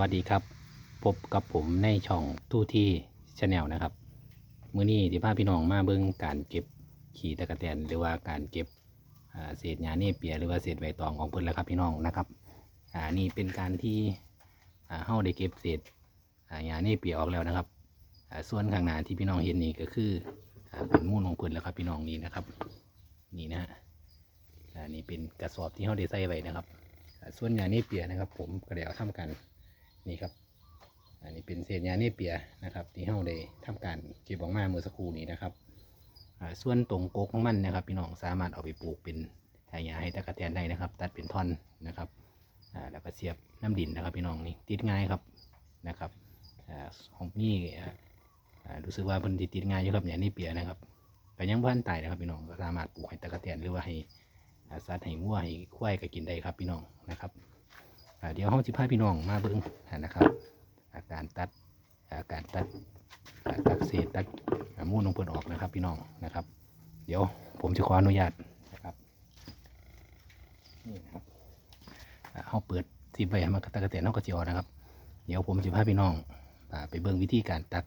วัสดีครับ พบกับผมในช่องทู่ที่ชาแนลนะครับ มื้อนี้ที่พาพี่น้องมาเบิ่งการเก็บขี้ตะกะแตนหรือว่าการเก็บเศษหญ้าเนเปียหรือว่าเศษใบตองของเพิ่นแล้วครับพี่น้องนะครับอ่านี่เป็นการที่อ่าเฮาได้เก็บเศษอ่าหญ้าเนเปียออกแล้วนะครับส่วนข้างหน้าที่พี่น้องเห็นนี่ก็คือเป็นมูลของเพิ่นแล้วครับพี่น้องนี่นะครับ นี่นะฮะอ่านี่เป็นกระสอบที่เฮาได้ใส่ไว้นะครับ ส่วนยาเนเปียนะครับ ผมก็ได้เอาทำกัน นี่ครับ อันนี้เป็นเศษยาเนเปียนะครับ ที่เฮาได้ทำการเก็บออกมาเมื่อสักครู่นี้นะครับอ่าส่วนตรงโกกของมันนะครับ พี่น้องสามารถเอาไปปลูกเป็นหญ้าให้ตะกะแตนได้นะครับ ตัดเป็นท่อนนะครับอ่าแล้วก็เสียบน้ำดินนะครับ พี่น้องนี่ติดง่ายครับนะครับอ่าของนี่อ่ารู้สึกว่าเพิ่นติดง่ายอยู่ครับยาเนเปียนะครับก็ยังพันตายนะครับพี่น้องก็สามารถปลูกให้ตะกะแตนหรือว่าให้สัตว์ให้วัวให้ควายก็กินได้ครับพี่น้องนะครับ เดี๋ยวห้องสิพาพี่น้องมาเบิ่งนะครับ อาการตัดอาการตัดตัดเศษตัดมูลงเพิ่นออกนะครับ พี่น้องนะครับ เดี๋ยวผมจะขออนุญาตนะครับนี่นะครับอ่าเฮาเปิดสิบใบมันกระตะกระเตนเฮาก็สิอนะครับ เดี๋ยวผมจะพาพี่น้องไปเบิ่งวิธีการตัด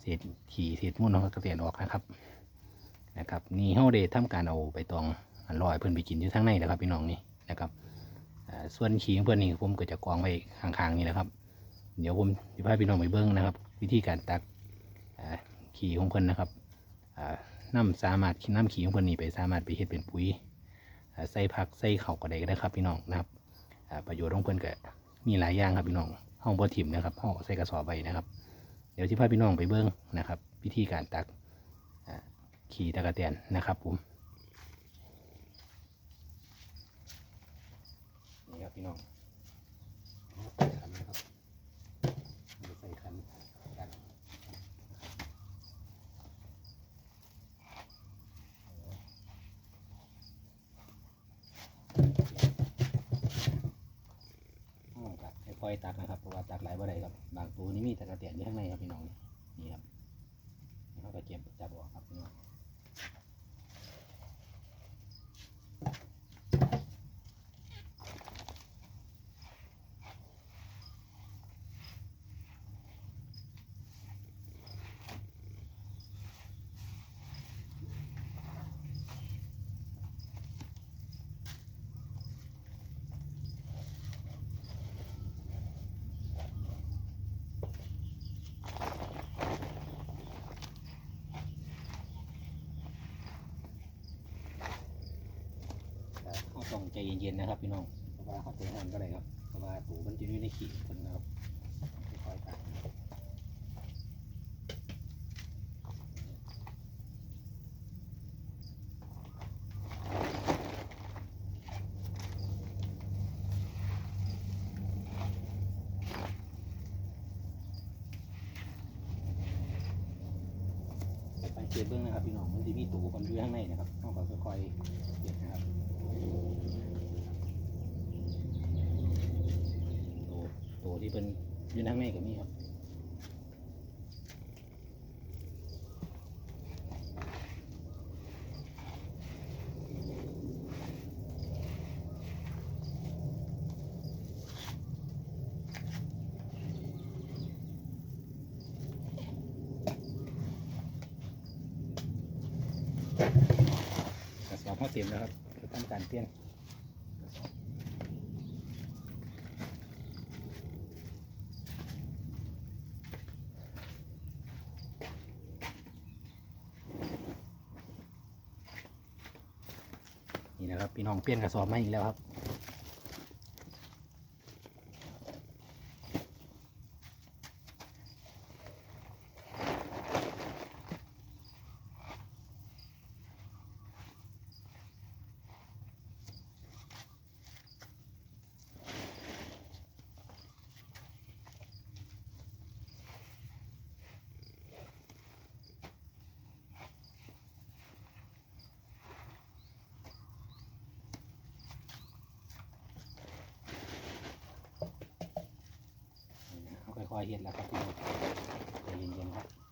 เศษขี้เศษมูลของกระเตนออกนะครับนะครับนี่เฮาได้ทำการเอาใบตองอันลอยเพิ่อนไปกินอยู่ทางในนะครับ พี่น้องนี่นะครับ ส่วนขี้ของเพิ่อนนี่ผมก็จะกองไว้ข้างๆนี่นะครับ เดี๋ยวผมจะพาพี่น้องไปเบิ่งนะครับ วิธีการตักขี้ของเพิ่อนนะครับน้ำสามารถน้ำขี้ของเพิ่อนนี่ไปสามารถไปเฮ็ดเป็นปุ๋ยใส่ผักใส่ข้าวก็ได้ก็ได้ครับพี่น้องนะครับประโยชน์ของเพิ่อนก็มีหลายอย่างครับพี่น้องห้องบ่ถิ่มนะครับห้องใส่กระสอบไว้นะครับ เดี๋ยวสิพาพี่น้องไปเบิ่งนะครับ วิธีการตักขี่ตะกะเตียนนะครับผมนี่ครับ พี่น้องใส่ขันนะครับใส่ขันกันอ๋อตักค่อยๆตักนะครับเพราะว่าตักหลายบ่ได้ครับบางตัวนี่มีตะกะเตียนอยู่ข้างในครับพี่น้องนี่ครับนี่เขาก็เก็บจับออกครับพี่น้อง ใจเย็นๆนะครับพี่น้องเพราะว่าเขาตัวห้ามก็ได้ครับเพราะว่าตูมันจะอยู่ในขีดคนนะครับค่อยๆตัดไปเก็บเบื้องนะครับพี่น้องมันจะมีตูคนอยู่ข้างในนะครับต้องค่อยๆเก็บนะครับ โตโต ที่เป็นอยู่ทางในก็มีครับกระสอบเขาเต็มแล้วครับจะทำการเปลี่ยน นี่นะครับ พี่น้องเปลี่ยนกระสอบมาอีกแล้วครับ เขาค่อยๆเห็นแล้วครับพี่น้องใจเย็นๆครับ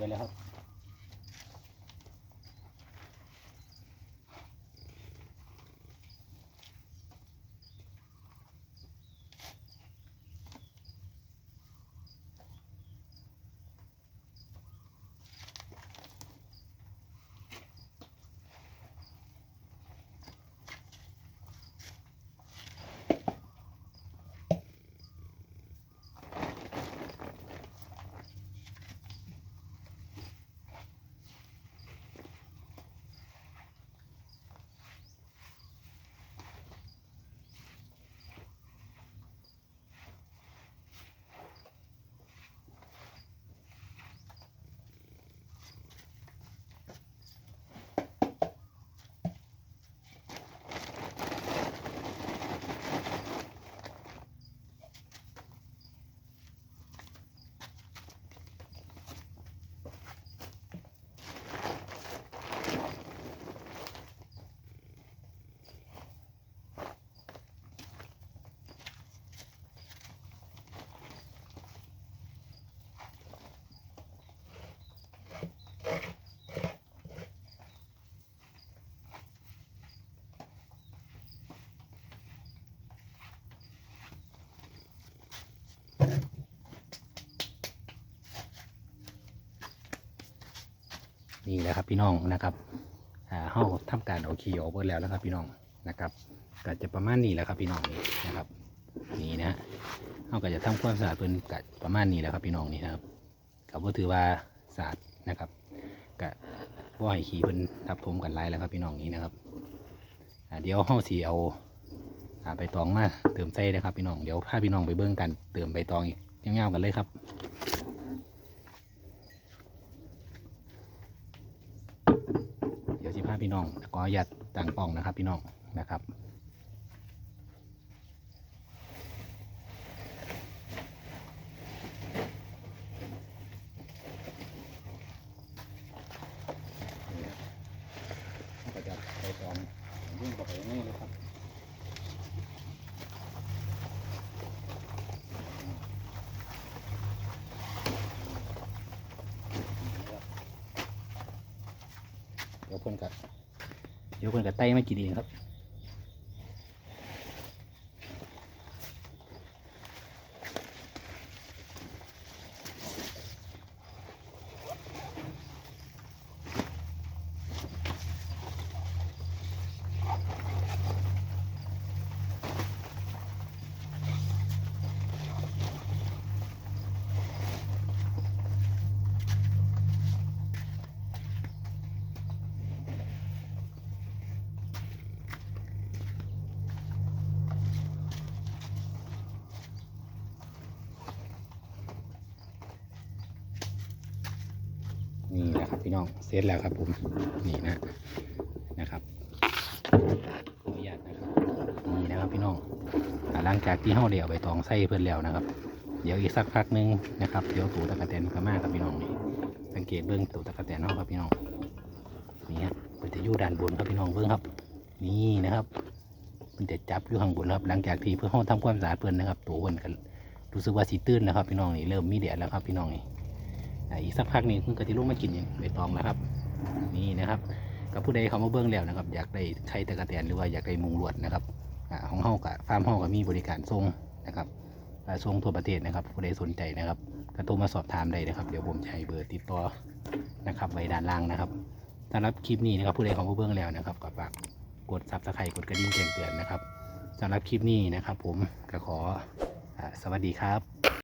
กั นี่แหละครับพี่น้องนะครับอ่าเฮาทำการเอาขี้ออกหมดแล้วนะครับ พี่น้องนะครับก็จะประมาณนี้แหละครับพี่น้องนี่นะครับ นี่นะเฮาก็จะทำความสะอาดเพิ่นก็ประมาณนี้แหละครับพี่น้องนี่นะครับก็บ่ถือว่าสะอาดนะครับก็บ่ให้ขี้เพิ่นทับถมกันหลายแล้วครับพี่น้องนี่นะครับเดี๋ยวเฮาสิเอาอ่าใบตองมาเติมใส่นะครับพี่น้องเดี๋ยวพาพี่น้องไปเบิ่งกันเติมใบตองอีกยาวๆกันเลยครับ เดี๋ยวสิพาพี่น้องขออย่าตต่างปล่องนะครับพี่น้องนะครับก็จะไปตอนยื่นกว่าไปง่ายเลยครับ เดี๋ยวเพิ่นกับ เดี๋ยวเพิ่นกับไต้ไม่กี่ดีครับ นี่แหละครับพี่น้องเสร็จแล้วครับผมนี่นะนะครับขออนุญาตนะครับนี่นะครับพี่น้องหลังจากที่เฮาเดี่ยวใบตองใส่เพื่อนแล้วนะครับ เดี๋ยวอีกสักพักหนึงนะครับเดี๋ยวตูตะกะแตนก็มาครับพี่น้องนี่สังเกตเบื้องตูตะกะแตนเฮาครับพี่น้องนี่ฮะมันจะอยู่ด้านบนครับพี่น้องเบื้องครับ นี่นะครับมันจะจับอยู่ข้างบนครับ หลังจากที่เพื่อเฮาทำความสะอาดเพื่อนนะครับตัวเพิ่นกันรู้สึกว่าสีตื้นนะครับพี่น้องนี่เริ่มมีแดดแล้วครับพี่น้องนี่ อีกสักพักหนึงเพิ่งก็ที่ลูกมากินอย่างใบตองแล้วครับ นี่นะครับ กับผู้ใดเขามาเบื้องแล้วนะครับ อยากได้ไข่ตะกะแตนหรือว่าอยากได้มุงลวดนะครับอ่าของเฮากับฟาร์มเฮาก็มีบริการส่งนะครับอ่าส่งทั่วประเทศนะครับ ผู้ใดสนใจนะครับก็โทรมาสอบถามได้นะครับ เดี๋ยวผมจะให้เบอร์ติดต่อนะครับไว้ด้านล่างนะครับสำหรับคลิปนี้นะครับผู้ใดเขามาเบื้องแล้วนะครับก็ฝากกดซับสไครต์กดกระดิ่งแจ้งเตือนนะครับสำหรับคลิปนี้นะครับ ผมก็ขออสวัสดีครับ